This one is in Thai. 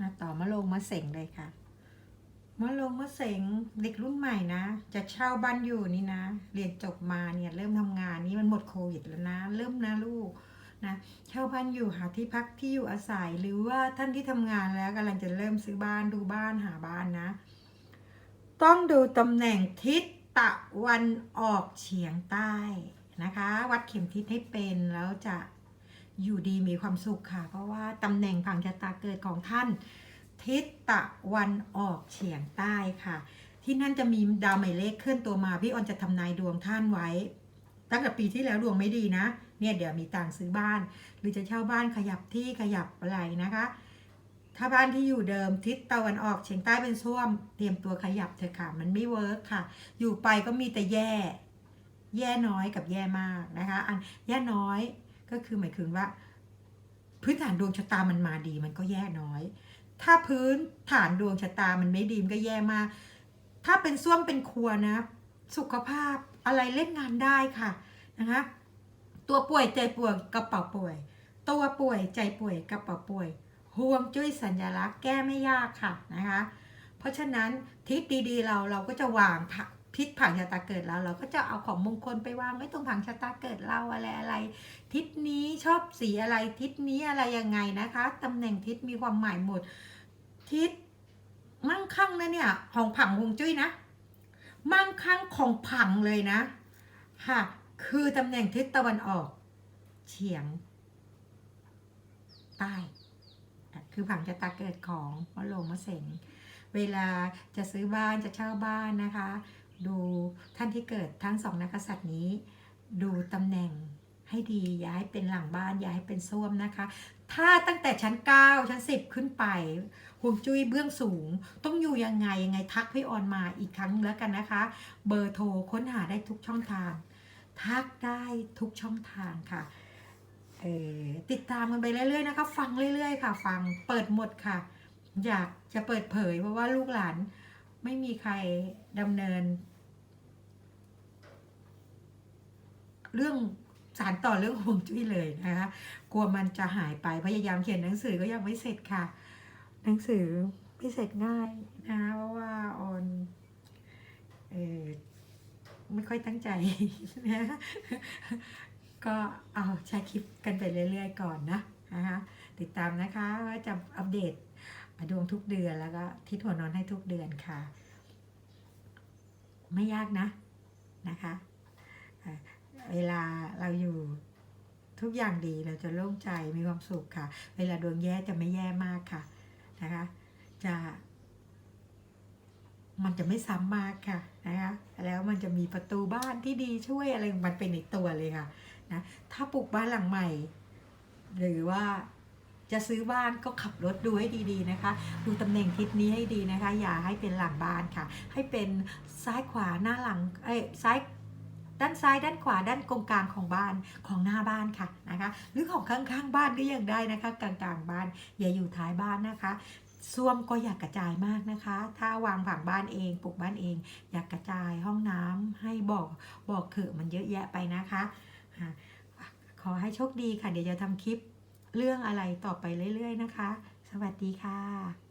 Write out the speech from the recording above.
มาต่อมะโรงมะเสงเลยค่ะมะโรงมะเสงเด็กรุ่นใหม่นะ จะเช่าบ้านอยู่นี่นะ เรียนจบมาเนี่ยเริ่มทำงานนี่มันหมดโควิดแล้วนะ เริ่มนะลูกนะเช่าบ้านอยู่หาที่พักที่อยู่อาศัยหรือว่าท่านที่ทำงานแล้วกำลังจะเริ่มซื้อบ้านดูบ้านหาบ้านนะ ต้องดูตำแหน่งทิศตะวันออกเฉียงใต้นะคะ วัดเข็มทิศให้เป็นแล้วจะ อยู่ดีมีความสุขค่ะ เพราะว่าตำแหน่งผังชะตาเกิดของท่าน ทิศตะวันออกเฉียงใต้ค่ะ ที่นั่นจะมีดาวหมายเลขเคลื่อนตัวมา พี่ออนจะทำนายดวงท่านไว้ ตั้งแต่ปีที่แล้วดวงไม่ดีนะ เนี่ยเดี๋ยวมีต่างซื้อบ้าน หรือจะเช่าบ้านขยับที่ขยับอะไรนะคะ ถ้าบ้านที่อยู่เดิมทิศตะวันออกเฉียงใต้เป็นส้วม เตรียมตัวขยับเถอะค่ะ มันไม่เวิร์กค่ะ อยู่ไปก็มีแต่แย่ แย่น้อยกับแย่มากนะคะ อันแย่น้อย ก็คือหมายถึงว่า พื้นฐานดวงชะตามันมาดีมันก็แย่น้อย ถ้าพื้นฐานดวงชะตามันไม่ดีมันก็แย่มาก ถ้าเป็นส้วมเป็นครัวนะ สุขภาพอะไรเล่นงานได้ค่ะนะคะตัวป่วยใจป่วยกระเป๋าป่วย ตัวป่วยใจป่วยกระเป๋าป่วยห่วงจุ้ยสัญลักษณ์แก้ไม่ยากค่ะนะคะ เพราะฉะนั้นทิศดีๆเราเราก็จะวางผัก ทิศผังชะตาเกิดเราเราก็จะเอาของมงคลไปวางไว้ตรงผังชะตาเกิดเราอะไรอะไร ทิศนี้ชอบสีอะไรทิศนี้อะไรยังไงนะคะตำแหน่งทิศมีความหมายหมด ทิศมั่งคั่งนะเนี่ยของผังฮวงจุ้ยนะ มั่งคั่งของผังเลยนะค่ะคือตำแหน่งทิศตะวันออก เฉียง ใต้คือผังชะตาเกิดของมะโรงมะเสงเวลาจะซื้อบ้านจะเช่าบ้านนะคะ ดูท่านที่เกิดทั้งสองนักกษัตริย์นี้ ดูตำแหน่งให้ดีอย่าให้เป็นหลังบ้านอย่าให้เป็นส้วมนะคะ ถ้าตั้งแต่ชั้น 9 ชั้น 10 ขึ้นไปห่วงจุ้ยเบื้องสูง ต้องอยู่ยังไงยังไงทักพี่ออนมาอีกครั้งแล้วกันนะคะ เบอร์โทรค้นหาได้ทุกช่องทาง ทักได้ทุกช่องทางค่ะออติดตามกันไปเรื่อยๆนะคะ ฟังเรื่อยๆ ค่ะ ฟังเปิดหมดค่ะ อยากจะเปิดเผยเพราะว่าลูกหลานไม่มีใครดำเนิน เรื่องสารต่อเรื่องห่วงจุ้ยเลยนะคะกลัวมันจะหายไปพยายามเขียนหนังสือก็ยังไม่เสร็จค่ะ หนังสือไม่เสร็จง่ายนะคะเพราะว่าออนเออไม่ค่อยตั้งใจนะก็เอาใช้คลิปกันไปเรื่อยๆก่อนนะนะคะติดตามนะคะว่าจะอัปเดตดวงทุกเดือนแล้วก็ทิศหัวนอนให้ทุกเดือนค่ะ ไม่ยากนะนะคะ เวลาเราอยู่ทุกอย่างดีเราจะโล่งใจมีความสุขค่ะ เวลาดวงแย่จะไม่แย่มากค่ะนะคะ จะ มันจะไม่ซ้ำมากค่ะนะคะ แล้วมันจะมีประตูบ้านที่ดีช่วยอะไรมันเป็นในตัวเลยค่ะนะถ้าปลูกบ้านหลังใหม่ หรือว่าจะซื้อบ้านก็ขับรถดูให้ดีๆนะคะ ดูตำแหน่งทิศนี้ให้ดีนะคะ อย่าให้เป็นหลังบ้านค่ะ ให้เป็นซ้ายขวาหน้าหลังเอ้ยซ้าย ด้านซ้ายด้านขวาด้านกงกลางของบ้านของหน้าบ้านค่ะนะคะหรือของข้างๆบ้านก็ยังได้นะคะกลางๆบ้านอย่าอยู่ท้ายบ้านนะคะส้วมก็อยากกระจายมากนะคะ ถ้าวางผังบ้านเองปลูกบ้านเอง อยากกระจายห้องน้ำให้บอกบอกเถอะมันเยอะแยะไปนะคะอะขอให้โชคดีค่ะ เดี๋ยวจะทำคลิปเรื่องอะไรต่อไปเรื่อยๆนะคะ สวัสดีค่ะ